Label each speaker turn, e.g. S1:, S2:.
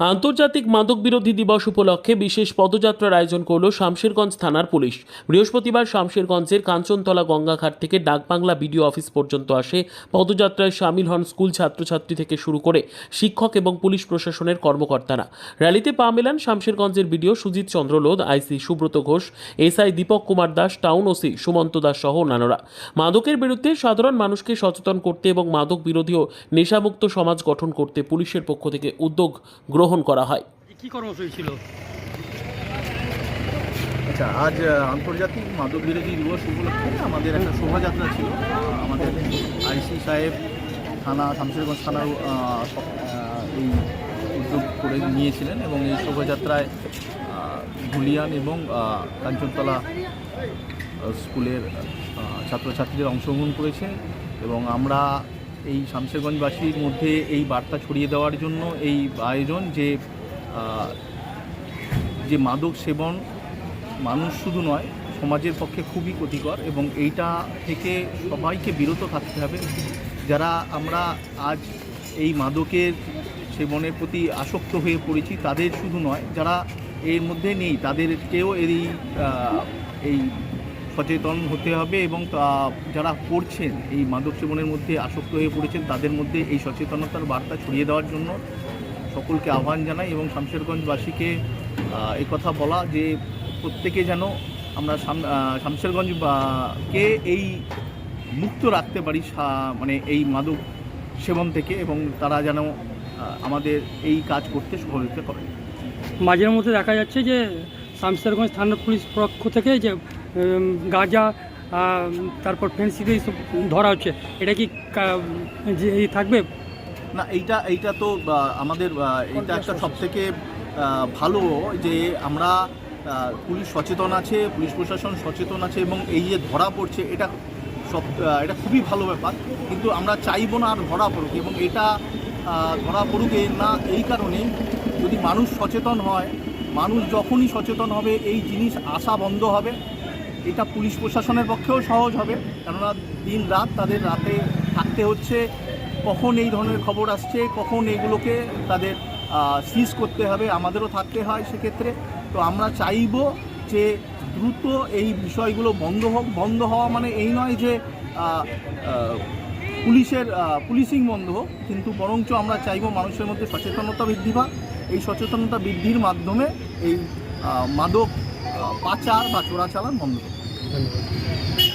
S1: আন্তর্জাতিক মাদক বিরোধী দিবস উপলক্ষে বিশেষ পদযাত্রার আয়োজন করল শামশেরগঞ্জ থানার পুলিশ। বৃহস্পতিবার শামশেরগঞ্জের কাঞ্চনতলা গঙ্গাঘাট থেকে ডাকবাংলা বিডিও অফিস পর্যন্ত আসে। পদযাত্রায় সামিল হন স্কুল ছাত্রছাত্রী থেকে শুরু করে শিক্ষক এবং পুলিশ প্রশাসনের কর্মকর্তারা। র্যালিতে পা মেলান শামশেরগঞ্জের BDO Sujit Chandra Lodh, IC Subrata Ghosh, SI Dipak Kumar Das, town OC Sumanta Das সহ অন্যান্যরা। মাদকের বিরুদ্ধে সাধারণ মানুষকে সচেতন করতে এবং মাদক বিরোধী ও নেশামুক্ত সমাজ গঠন করতে পুলিশের পক্ষ থেকে উদ্যোগ গ্রহণ করা হয়।
S2: কি কর্মসূচি ছিল?
S3: আচ্ছা আজ আন্তর্জাতিক মাদক বিরোধী দিবস উপলক্ষে আমাদের একটা শোভাযাত্রা ছিল। আমাদের আইসি সাহেব থানা শামশেরগঞ্জ থানার এই উদ্যোগ করে নিয়েছিলেন এবং এই শোভাযাত্রায় আহ, ধুলিয়ান এবং কাঞ্চনতলা স্কুলের ছাত্রছাত্রীদের অংশগ্রহণ করেছে এবং আমরা এই শামশেরগঞ্জবাসীর মধ্যে এই বার্তা ছড়িয়ে দেওয়ার জন্য এই আয়োজন যে যে মাদক সেবন মানুষ শুধু নয়, সমাজের পক্ষে খুবই ক্ষতিকর এবং এইটা থেকে সবাইকে বিরত থাকতে হবে। যারা আমরা আজ এই মাদকের সেবনের প্রতি আসক্ত হয়ে পড়েছি, তাদের শুধু নয়, যারা এর মধ্যে নেই তাদেরকেও এই এই সচেতন হতে হবে এবং যারা করছেন, এই মাদক সেবনের মধ্যে আসক্ত হয়ে পড়েছেন, তাদের মধ্যে এই সচেতনতার বার্তা ছড়িয়ে দেওয়ার জন্য সকলকে আহ্বান জানাই এবং শামশেরগঞ্জবাসীকে কথা বলা যে প্রত্যেকে যেন আমরা শাম- শামশেরগঞ্জ কে এই মুক্ত রাখতে পারি মানে এই মাদক সেবন থেকে এবং তারা যেন আমাদের এই কাজ করতে সহযোগিতা করে।
S2: মাঝের মধ্যে দেখা যাচ্ছে যে শামশেরগঞ্জ থানার পুলিশ পক্ষ থেকে যে গাঁজা তারপর ফেন্সিতে এইসব ধরা হচ্ছে। এটা কি যে থাকবে?
S3: না, এইটা এইটা তো আমাদের এইটা একটা সবথেকে ভালো যে আমরা পুলিশ সচেতন আছে, পুলিশ প্রশাসন সচেতন আছে এবং এই যে ধরা পড়ছে, এটা সব এটা খুবই ভালো ব্যাপার। কিন্তু আমরা চাইব না আর ধরা পড়ুক এবং এটা ধরা পড়ুক না, এই কারণে যদি মানুষ সচেতন হয় মানুষ যখনই সচেতন হবে, এই জিনিস আসা বন্ধ হবে। এটা পুলিশ প্রশাসনের পক্ষেও সহজ হবে, কেননা দিন রাত তাদের রাতে থাকতে হচ্ছে। কখন এই ধরনের খবর আসছে, কখন এগুলোকে তাদের সিজ করতে হবে, আমাদেরও থাকতে হয় সেক্ষেত্রে। তো আমরা চাইব যে দ্রুত এই বিষয়গুলো বন্ধ হোক। বন্ধ হওয়া মানে এই নয় যে পুলিশের পুলিশিং বন্ধ হোক, কিন্তু বরঞ্চ আমরা চাইব মানুষের মধ্যে সচেতনতা বৃদ্ধি পাক। এই সচেতনতা বৃদ্ধির মাধ্যমে এই মাদক পাচার বা চোরাচালান বন্ধ
S2: করবে